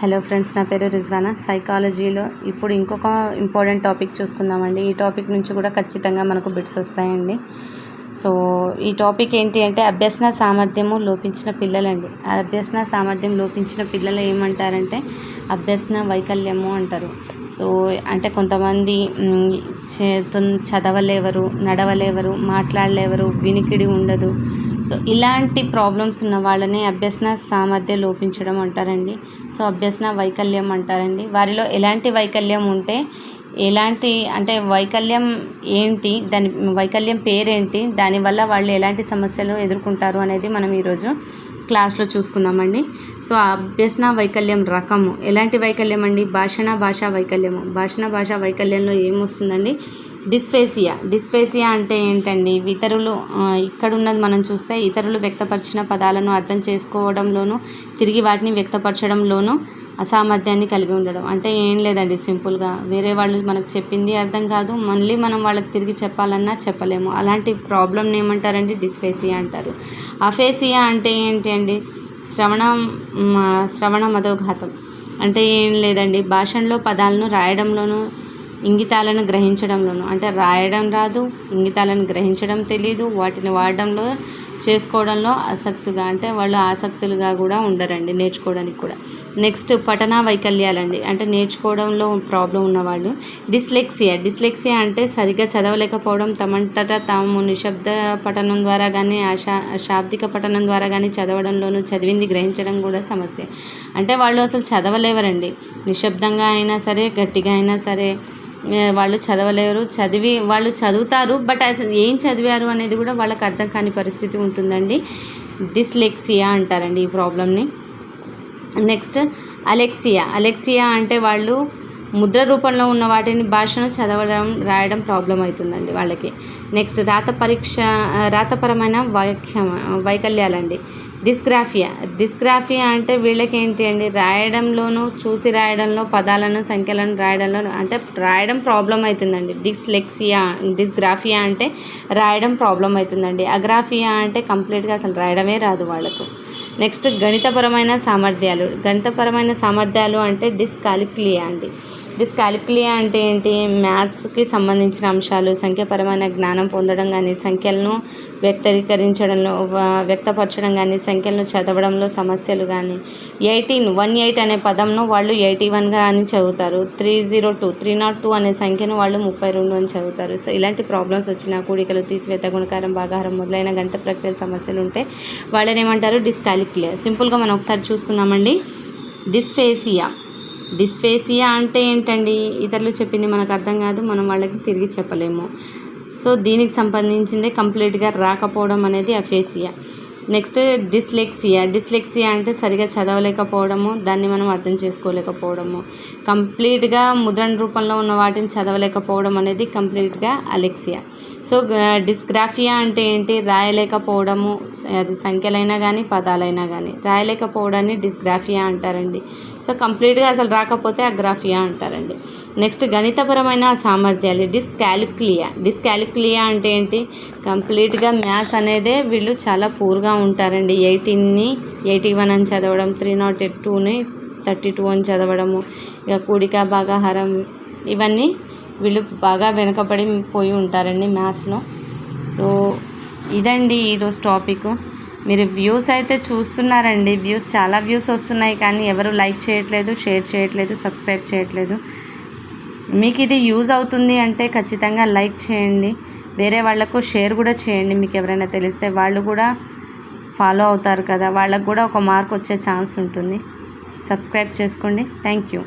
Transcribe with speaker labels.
Speaker 1: Hello friends నా పేరు రిజ్వానా. సైకాలజీలో ఇప్పుడు ఇంకొక ఇంపార్టెంట్ టాపిక్ చూసుకుందామండి. ఈ టాపిక్ నుంచి కూడా ఖచ్చితంగా మనకు బిట్స్ వస్తాయండి. సో ఈ టాపిక్ ఏంటి అంటే అభ్యసన సామర్థ్యము లోపించిన పిల్లలండి. ఆ అభ్యసన సామర్థ్యం లోపించిన పిల్లలు ఏమంటారంటే అభ్యసన వైకల్యము అంటారు. సో అంటే కొంతమంది చదవలేవరు నడవలేవరు మాట్లాడలేవరు వినికిడి ఉండదు. సో ఇలాంటి ప్రాబ్లమ్స్ ఉన్న వాళ్ళని అభ్యసన సామర్థ్య లోపించడం అంటారండి. సో అభ్యసన వైకల్యం అంటారండి. వారిలో ఎలాంటి వైకల్యం ఉంటే ఎలాంటి అంటే వైకల్యం ఏంటి దాని వైకల్యం పేరేంటి దానివల్ల వాళ్ళు ఎలాంటి సమస్యలు ఎదుర్కొంటారు అనేది మనం ఈరోజు క్లాస్లో చూసుకుందామండి. సో అభ్యసన వైకల్యం రకము ఎలాంటి వైకల్యం అండి? భాషణ భాషా వైకల్యము? భాషణ భాషా వైకల్యంలో ఏమొస్తుందండి డిస్ఫేసియా. డిస్ఫేసియా అంటే ఏంటండి? ఇతరులు ఇక్కడ ఇక్కడున్నది మనం చూస్తే ఇతరులు వ్యక్తపరిచిన పదాలను అర్థం చేసుకోవడంలోనూ తిరిగి వాటిని వ్యక్తపరచడంలోనూ అసామర్థ్యాన్ని కలిగి ఉండడం. అంటే ఏం లేదండి సింపుల్గా. వేరే వాళ్ళు మనకు చెప్పింది అర్థం కాదు. మళ్ళీ మనం వాళ్ళకి తిరిగి చెప్పాలన్నా చెప్పలేము. అలాంటి ప్రాబ్లమ్ని ఏమంటారండి? డిస్ఫేసియా అంటారు. అఫేసియా అంటే ఏంటి అండి? శ్రవణ శ్రవణ మధోఘాతం అంటే ఏం లేదండి? భాషల్లో పదాలను రాయడంలోనూ ఇంగితాలను గ్రహించడంలోనూ అంటే రాయడం రాదు ఇంగితాలను గ్రహించడం తెలియదు వాటిని వాడడంలో చేసుకోవడంలో ఆసక్తిగా అంటే వాళ్ళు ఆసక్తులుగా కూడా ఉండరండి నేర్చుకోవడానికి కూడా. నెక్స్ట్ పఠన వైకల్యాలండి అంటే నేర్చుకోవడంలో ప్రాబ్లం ఉన్నవాళ్ళు. డిస్లెక్సియా డిస్లెక్సియా అంటే సరిగ్గా చదవలేకపోవడం తమంతటా తాము నిశ్శబ్ద పఠనం ద్వారా కానీ అశా శాబ్దిక పఠనం ద్వారా కానీ చదవడంలోనూ చదివింది గ్రహించడం కూడా సమస్య. అంటే వాళ్ళు అసలు చదవలేవరండి. నిశ్శబ్దంగా అయినా సరే గట్టిగా అయినా సరే వాళ్ళు చదవలేరు చదివి వాళ్ళు చదువుతారు బట్ అసలు ఏం చదివారు అనేది కూడా వాళ్ళకి అర్థం కాని పరిస్థితి ఉంటుందండి. డిస్లెక్సియా అంటారండి ఈ ప్రాబ్లమ్ని. Next alexia. అలెక్సియా అంటే వాళ్ళు ముద్ర రూపంలో ఉన్న వాటిని భాషను చదవడం రాయడం ప్రాబ్లం అవుతుందండి వాళ్ళకి. నెక్స్ట్ రాత పరీక్ష రాతపరమైన వైఖ్య వైకల్యాలండి. డిస్గ్రాఫియా. డిస్గ్రాఫియా అంటే వీళ్ళకి ఏంటి అండి? రాయడంలోనూ చూసి రాయడంలో పదాలను సంఖ్యలను రాయడంలో అంటే రాయడం ప్రాబ్లం అవుతుందండి. డిస్లెక్సియా డిస్గ్రాఫియా అంటే రాయడం ప్రాబ్లం అవుతుందండి. అగ్రాఫియా అంటే కంప్లీట్గా అసలు రాయడమే రాదు వాళ్ళకు. నెక్స్ట్ గణితపరమైన సామర్థ్యాలు. గణితపరమైన సామర్థ్యాలు అంటే డిస్కాలిక్లియా అండి. డిస్కాలిక్లియా అంటే ఏంటి? మ్యాథ్స్కి సంబంధించిన అంశాలు సంఖ్యాపరమైన జ్ఞానం పొందడం కానీ సంఖ్యలను వ్యక్తీకరించడంలో వ్యక్తపరచడం కానీ సంఖ్యలను చదవడంలో సమస్యలు కానీ ఎయిటీన్ వన్ ఎయిట్ అనే పదంను వాళ్ళు ఎయిటీ వన్గా అని చదువుతారు. Three zero two three nought two అనే సంఖ్యను వాళ్ళు ముప్పై రెండు అని చదువుతారు. సో ఇలాంటి ప్రాబ్లమ్స్ వచ్చిన కూడికలు తీసివేత గుణకారం భాగాహారం మొదలైన గణిత ప్రక్రియ సమస్యలు ఉంటే వాళ్ళని ఏమంటారు? డిస్కాలిక్లియా సింపుల్గా మనం ఒకసారి చూసుకుందామండి. డిస్ఫేసియా డిస్ఫేసియా అంటే ఏంటండి? ఇతరులు చెప్పింది మనకు అర్థం కాదు మనం వాళ్ళకి తిరిగి చెప్పలేము. సో దీనికి సంబంధించిందే కంప్లీట్గా రాకపోవడం అనేది అఫేసియా. Next dyslexia. డిస్లెక్సియా అంటే సరిగా చదవలేకపోవడము దాన్ని మనం అర్థం చేసుకోలేకపోవడము. కంప్లీట్గా ముద్రణ రూపంలో ఉన్న వాటిని చదవలేకపోవడం అనేది కంప్లీట్గా అలెక్సియా. సో డిస్గ్రాఫియా అంటే ఏంటి? రాయలేకపోవడము అది సంఖ్యలైనా కానీ పదాలైనా కానీ రాయలేకపోవడాన్ని డిస్గ్రాఫియా అంటారండి. సో కంప్లీట్గా అసలు రాకపోతే ఆ గ్రాఫియా అంటారండి. నెక్స్ట్ గణితపరమైన సామర్థ్యాలు. డిస్కాలిక్లియా. డిస్కాలిక్లియా అంటే ఏంటి? కంప్లీట్గా మ్యాథ్స్ అనేదే వీళ్ళు చాలా పూర్గా ఉంటారండి. ఎయిటీన్ని ఎయిటీ వన్ అని చదవడం త్రీ నాట్ ఎయిట్ టూని థర్టీ టూ అని చదవడము ఇక కూడిక భాగాహారం ఇవన్నీ వీళ్ళు బాగా వెనకబడి పోయి ఉంటారండి మ్యాథ్స్లో. సో ఇదండి ఈరోజు టాపిక్. మీరు వ్యూస్ అయితే చూస్తున్నారండి. వ్యూస్ చాలా వ్యూస్ వస్తున్నాయి కానీ ఎవరు లైక్ చేయట్లేదు షేర్ చేయట్లేదు సబ్స్క్రైబ్ చేయట్లేదు. మీకు ఇది యూజ్ అవుతుంది అంటే ఖచ్చితంగా లైక్ చేయండి. వేరే వాళ్ళకు షేర్ కూడా చేయండి. మీకు ఎవరైనా తెలిస్తే వాళ్ళు కూడా ఫాలో అవుతారు కదా వాళ్ళకు కూడా ఒక మార్క్ వచ్చే ఛాన్స్ ఉంటుంది. సబ్స్క్రైబ్ చేసుకోండి. Thank you.